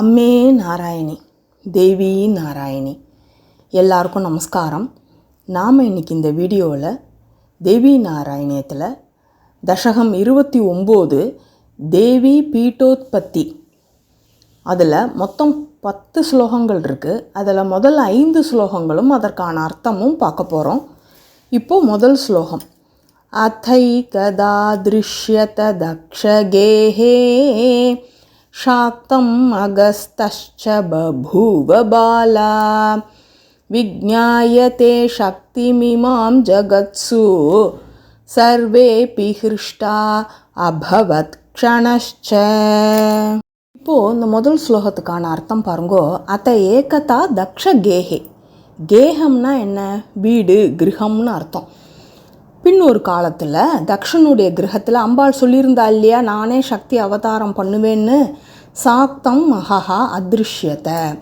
அம்மே நாராயணி தேவி நாராயணி. எல்லாருக்கும் நமஸ்காரம். நாம் இன்றைக்கி இந்த வீடியோவில் தேவி நாராயணியத்தில் தசகம் இருபத்தி ஒம்பது தேவி பீட்டோத்பத்தி. அதில் மொத்தம் பத்து ஸ்லோகங்கள் இருக்குது அதில் முதல் ஐந்து ஸ்லோகங்களும் அதற்கான அர்த்தமும் பார்க்க போகிறோம் இப்போது முதல் ஸ்லோகம். அத்தை கதா திருஷ்யத தக்ஷகேஹே शाक्तम् अगस्तश्च बभूव बाला विज्ञायते शक्तिमिमां जगत्सु सर्वेऽपि हृष्टा अभवत् क्षणश्च இப்போது இந்த முதல் ஸ்லோகத்துக்கான அர்த்தம் பாருங்கோ அத்த ஏகதா தக்ஷ கேஹே கேகம்னா என்ன வீடு கிரகம்னு அர்த்தம் பின் ஒரு காலத்தில் தக்ஷனுடைய கிரகத்தில் அம்பாள் சொல்லியிருந்தா இல்லையா நானே சக்தி அவதாரம் பண்ணுவேன்னு? சாக்தம் மகஹா அதிருஷ்யத்தை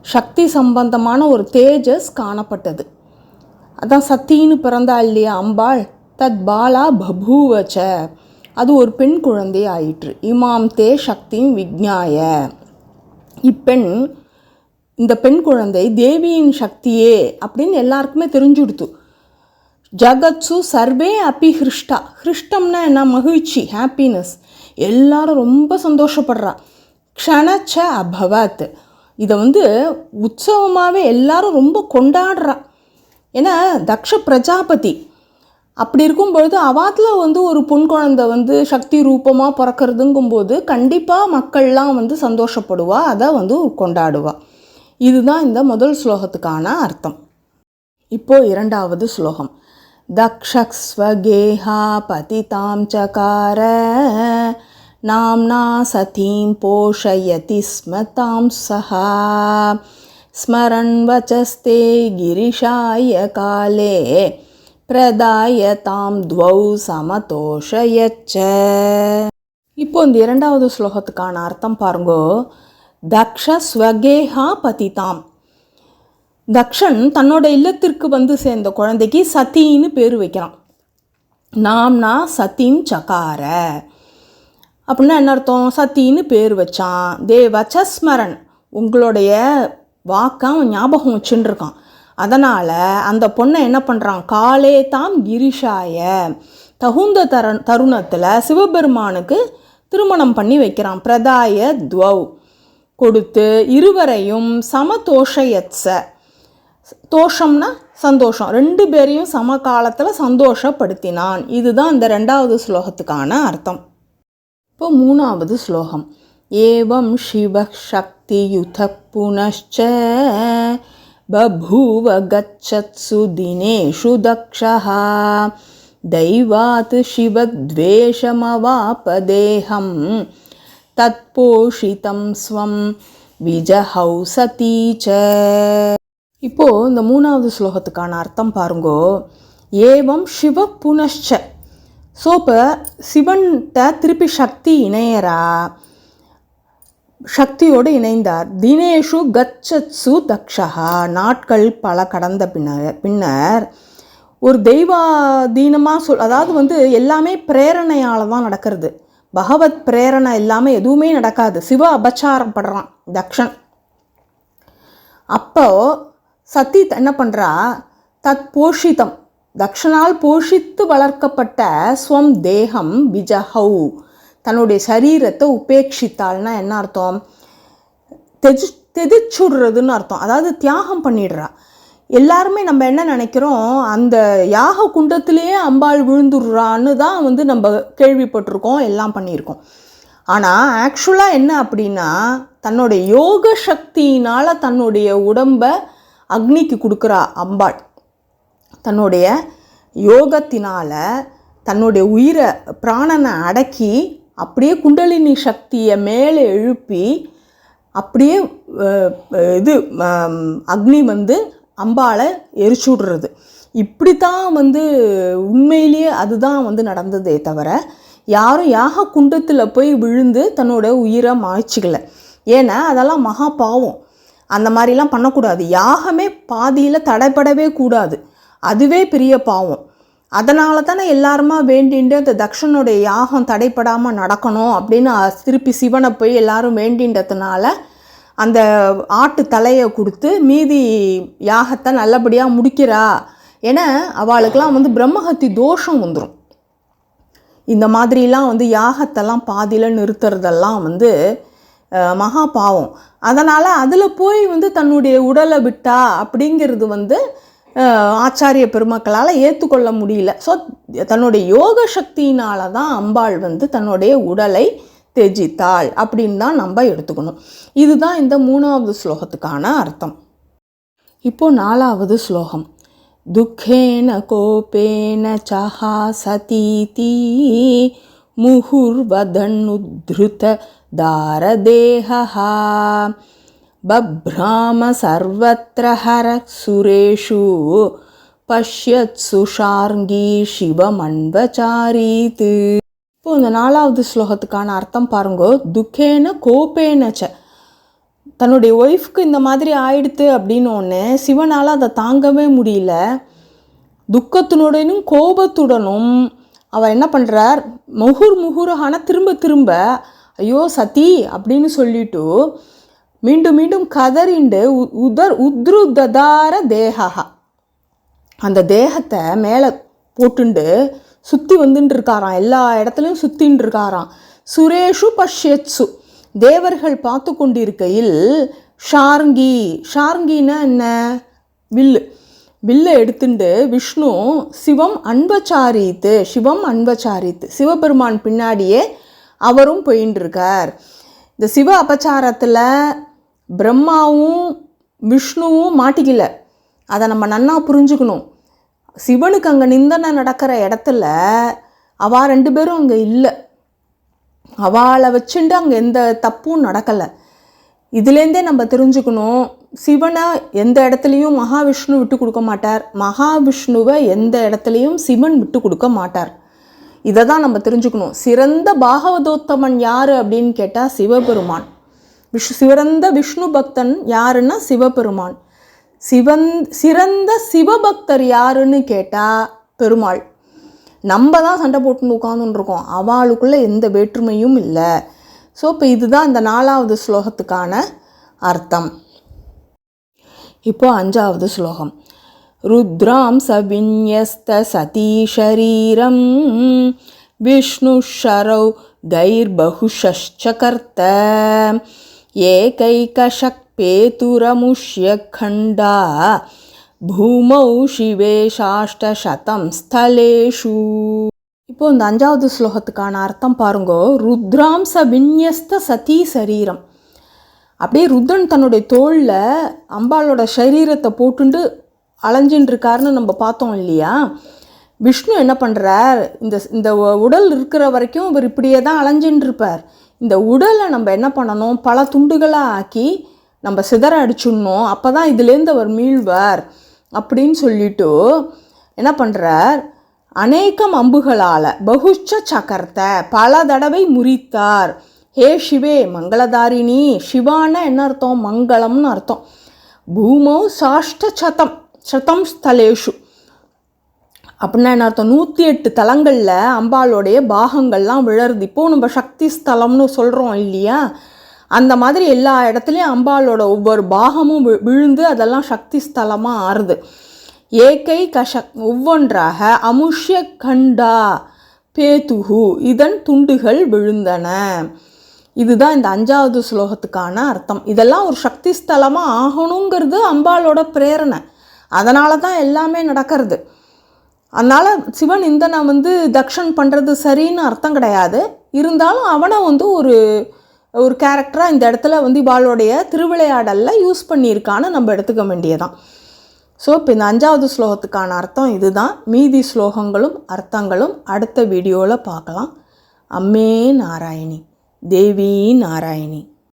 சக்தி சம்பந்தமான ஒரு தேஜஸ் காணப்பட்டது. அதான் சத்தின்னு பிறந்தா இல்லையா அம்பாள்? தத் பாலா பபூவச்ச. அது ஒரு பெண் குழந்தை ஆயிற்று. இமாம் தே சக்தியும் விஜ்ஞாய. இப்பெண் இந்த பெண் குழந்தை தேவியின் சக்தியே அப்படின்னு எல்லாருக்குமே தெரிஞ்சுடுத்து. ஜகத்சு சர்வே அபி ஹிருஷ்டா. ஹிருஷ்டம்னா என்ன? மகிழ்ச்சி ஹாப்பினஸ் எல்லாரும் ரொம்ப சந்தோஷப்படுறா. க்ஷணச்ச அபவத். இதை வந்து உற்சவமாகவே எல்லாரும் ரொம்ப கொண்டாடுறா. ஏன்னா தக்ஷ பிரஜாபதி. அப்படி இருக்கும் பொழுது அவாத்தில் வந்து ஒரு பொன் குழந்தை வந்து சக்தி ரூபமாக பிறக்கிறதுங்கும்போது கண்டிப்பாக மக்கள்லாம் வந்து சந்தோஷப்படுவா அதை வந்து கொண்டாடுவா. இதுதான் இந்த முதல் ஸ்லோகத்துக்கான அர்த்தம். இப்போ இரண்டாவது ஸ்லோகம். दक्षस्वगेहा पतितां चकार नाम्ना सतीं पोषयति स्म तां सः स्मरन् वचस्ते गिरिशाय काले பிரதாயதாம் துவௌ சமதோஷயச்ச இப்போ இந்த இரண்டாவது ஸ்லோகத்துக்கான அர்த்தம் பாருங்கோ தக்ஷ ஸ்வகேஹா பதிதாம் தக்ஷன் தன்னோட இல்லத்திற்கு வந்து சேர்ந்த குழந்தைக்கு சத்தின்னு பேர் வைக்கிறான். நாம்னா சத்தின் சகார. அப்படின்னா என்ன அர்த்தம்? சத்தின்னு பேர் வச்சான். தேவச்சஸ்மரன் உங்களுடைய வாக்கம் ஞாபகம் வச்சுன்னு அதனால் அந்த பொண்ணை என்ன பண்ணுறான் காலே தாம் கிரிஷாய. தகுந்த தர தருணத்தில் சிவபெருமானுக்கு திருமணம் பண்ணி வைக்கிறான். பிரதாய துவவ். கொடுத்து இருவரையும் சமதோஷயத்ச. தோஷம்னா சந்தோஷம். ரெண்டு பேரையும் சம காலத்தில் சந்தோஷப்படுத்தினான். இதுதான் இந்த ரெண்டாவது ஸ்லோகத்துக்கான அர்த்தம். இப்போ மூணாவது ஸ்லோகம். ஏவம் சிவ சக்தி யுத புனஷ்ச बभूव गच्छत्सु दिनेषु दक्षः दैवात् शिवद्वेषमवापदेहं तत्पोषितं ஸ்வம் विजहौ सती च இப்போது இந்த மூணாவது ஸ்லோகத்துக்கான அர்த்தம் பாருங்கோ. ஏவம் சிவ புனஷ்ச. ஸோ இப்போ சிவன்கிட்ட திருப்பி சக்தி இணையரா? சக்தியோடு இணைந்தார். தினேஷு கச்சத்சு தக்ஷா நாட்கள் பல கடந்த பின்னர் பின்னர் ஒரு தெய்வாதீனமாக சொல் அதாவது வந்து எல்லாமே பிரேரணையால் தான் நடக்கிறது. பகவத் பிரேரணை இல்லாமல் எதுவுமே நடக்காது. சிவ அபச்சாரம் படுறான் தக்ஷன். அப்போது சத்தி என்ன பண்ணுறா தத் போஷிதம் தக்ஷனால் போஷித்து வளர்க்கப்பட்ட ஸ்வம் தேகம் விஜஹவு தன்னுடைய சரீரத்தை உபேட்சித்தாள்னா என்ன அர்த்தம்? தெஜி தெதிச்சுடுறதுன்னு அர்த்தம். அதாவது தியாகம் பண்ணிடுறா. எல்லாருமே நம்ம என்ன நினைக்கிறோம்? அந்த யாக குண்டத்திலேயே அம்பாள் விழுந்துடுறான்னு தான் வந்து நம்ம கேள்விப்பட்டிருக்கோம் எல்லாம் பண்ணியிருக்கோம். ஆனால் ஆக்சுவலாக என்ன அப்படின்னா தன்னுடைய யோக சக்தியினால் தன்னுடைய உடம்பை அக்னிக்கு கொடுக்குறா அம்பாள். தன்னுடைய யோகத்தினால் தன்னுடைய உயிரை பிராணனை அடக்கி அப்படியே குண்டலினி சக்தியை மேலே எழுப்பி அப்படியே இது அக்னி வந்து அம்பாளை எரிச்சு விடுறது. இப்படி தான் வந்து உண்மையிலேயே அதுதான் வந்து நடந்ததே தவிர யாரும் யாக குண்டத்தில் போய் விழுந்து தன்னோட உயிரை மாய்ச்சிக்கல. ஏன்னா அதெல்லாம் மகா பாவம். அந்த மாதிரிலாம் பண்ணக்கூடாது. யாகமே பாதியில் தடைப்படவே கூடாது. அதுவே பெரிய பாவம். அதனால தானே எல்லாருமா வேண்டின்ட்டு அந்த தக்ஷனுடைய யாகம் தடைப்படாமல் நடக்கணும் அப்படின்னு திருப்பி சிவனை போய் எல்லாரும் வேண்டின்றதுனால அந்த ஆட்டு தலையை கொடுத்து மீதி யாகத்தை நல்லபடியாக முடிக்கிறா. ஏன்னா அவளுக்கெல்லாம் வந்து பிரம்மஹத்தி தோஷம் வந்துடும் இந்த மாதிரிலாம் வந்து யாகத்தெல்லாம் பாதியில் நிறுத்துறதெல்லாம் வந்து மகா பாவம். அதனால் அதில் போய் வந்து தன்னுடைய உடலை விட்டா அப்படிங்கிறது வந்து ஆச்சாரிய பெருமக்களால் ஏற்றுக்கொள்ள முடியல. ஸோ தன்னுடைய யோக சக்தியினால தான் அம்பாள் வந்து தன்னுடைய உடலை தெஜித்தாள் அப்படின்னு தான் நம்ம எடுத்துக்கணும். இதுதான் இந்த மூணாவது ஸ்லோகத்துக்கான அர்த்தம். இப்போது நாலாவது ஸ்லோகம். துக்கேன கோபேன சஹா சதீதி முகுர்வதனுத்ருத दारदेहः बभ्राम सर्वत्र हरः सुरेषु पश्यत्सु ஷார்ங்கி சிவமன்வச்சாரீத் இப்போ இந்த நாலாவது ஸ்லோகத்துக்கான அர்த்தம் பாருங்க துக்கேன கோபேனச்ச தன்னுடைய ஒய்ஃப்க்கு இந்த மாதிரி ஆயிடுத்து அப்படின்னு ஒன்று சிவனால் அதை தாங்கவே முடியல துக்கத்தினுடனும் கோபத்துடனும் அவர் என்ன பண்ணுறார் முகுர் முகுரஹான திரும்ப திரும்ப ஐயோ சதி அப்படின்னு சொல்லிட்டு மீண்டும் மீண்டும் கதறிண்டு உ- உதர் உத்ருததார தேகா அந்த தேகத்தை மேலே போட்டுண்டு சுற்றி வந்துட்டு இருக்காராம் எல்லா இடத்துலையும் சுற்றின்னு இருக்காராம் சுரேஷு பஷ்யத்சு. தேவர்கள் பார்த்து கொண்டிருக்கையில் ஷார்ங்கி ஷார்ங்கின்னா என்ன? வில்லு. வில்லை எடுத்துண்டு விஷ்ணு சிவம் அன்பச்சாரித்து சிவம் அன்பச்சாரித்து. சிவபெருமான் பின்னாடியே அவரும் போயின்ட்டுருக்கார் இந்த சிவ அபச்சாரத்தில் பிரம்மாவும் விஷ்ணுவும் மாட்டிக்கல. அதை நம்ம நன்னா புரிஞ்சுக்கணும். சிவனுக்கு அங்கே நிந்தனை நடக்கிற இடத்துல அவா ரெண்டு பேரும் அங்கே இல்லை. அவளை வச்சுட்டு அங்கே எந்த தப்பும் நடக்கலை. இதுலேருந்தே நம்ம தெரிஞ்சுக்கணும் சிவனை எந்த இடத்துலையும் மகாவிஷ்ணு விட்டு கொடுக்க மாட்டார். மகாவிஷ்ணுவை எந்த இடத்துலையும் சிவன் விட்டு கொடுக்க மாட்டார். இதை தான் நம்ம தெரிஞ்சுக்கணும். சிறந்த பாகவதோத்தமன் யார் அப்படின்னு கேட்டால் சிவபெருமான். விஷ் சிறந்த விஷ்ணு பக்தன் யாருன்னா சிவபெருமான். சிவந் சிறந்த சிவபக்தர் யாருன்னு கேட்டால் பெருமாள். நம்ம தான் சண்டை போட்டுன்னு உட்காந்துன்னு இருக்கோம். அவளுக்குள்ள எந்த வேற்றுமையும் இல்லை. ஸோ இப்போ இதுதான் இந்த நாலாவது ஸ்லோகத்துக்கான அர்த்தம். இப்போ அஞ்சாவது ஸ்லோகம். ருத்ராம் சவிநியஸ்த சதீ ஷரீரம் விஷ்ணு ஷரௌ கைர்பகுஷச்ச கர்த்த ஏகைகசக்பேதுரமுஷ்ய खण्डा பூமௌ சிவே சாஷ்டசதம் ஸ்தலேஷு இப்போ இந்த அஞ்சாவது ஸ்லோகத்துக்கான அர்த்தம் பாருங்கோ ருத்ராம்ச விநியஸ்த சதீ சரீரம் அப்படியே ருத்ரன் தன்னுடைய தோளில் அம்பாளோட சரீரத்தை போட்டுண்டு அலைஞ்சின்னு இருக்காருன்னு நம்ம பார்த்தோம் இல்லையா? விஷ்ணு என்ன பண்ணுறார் இந்த இந்த உடல் இருக்கிற வரைக்கும் இவர் இப்படியே தான் அலைஞ்சின்னு இருப்பார் இந்த உடலை நம்ம என்ன பண்ணணும்? பல துண்டுகளாக ஆக்கி நம்ம சிதற அடிச்சுடணும். அப்போ தான் இதுலேருந்து அவர் மீழ்வார் அப்படின்னு சொல்லிட்டு என்ன பண்ணுறார் அநேகம் அம்புகளால் பகுச்ச சக்கரத்தை பல தடவை முறித்தார். ஹே சிவே மங்களதாரிணி சிவான என்ன அர்த்தம்? மங்களம்னு அர்த்தம். பூமௌ சாஷ்ட சதம். சதம் ஸ்தலேஷு. அப்படின்னா என்ன அர்த்தம்? நூற்றி எட்டு தலங்களில் அம்பாளுடைய பாகங்கள்லாம் விழருது. இப்போது நம்ம சக்தி ஸ்தலம்னு சொல்கிறோம் இல்லையா? அந்த மாதிரி எல்லா இடத்துலையும் அம்பாளோட ஒவ்வொரு பாகமும் வி- விழுந்து அதெல்லாம் சக்தி ஸ்தலமாக ஆறுது. ஏகை கஷக் ஒவ்வொன்றாக அமுஷ்ய கண்டா பேதுகு இதன் துண்டுகள் விழுந்தன. இதுதான் இந்த அஞ்சாவது ஸ்லோகத்துக்கான அர்த்தம். இதெல்லாம் ஒரு சக்தி ஸ்தலமாக ஆகணுங்கிறது அம்பாளோட பிரேரணை. அதனால தான் எல்லாமே நடக்கிறது. அதனால் சிவன் இந்தனை வந்து தக்ஷன் பண்ணுறது சரின்னு அர்த்தம் கிடையாது. இருந்தாலும் அவனை வந்து ஒரு ஒரு கேரக்டராக இந்த இடத்துல வந்து இவாளுடைய திருவிளையாடலில் யூஸ் பண்ணியிருக்கான்னு நம்ம எடுத்துக்க வேண்டியதான் ஸோ இப்போ இந்த அஞ்சாவது ஸ்லோகத்துக்கான அர்த்தம் இதுதான். மீதி ஸ்லோகங்களும் அர்த்தங்களும் அடுத்த வீடியோவில் பார்க்கலாம். அம்மே நாராயணி தேவி நாராயணி.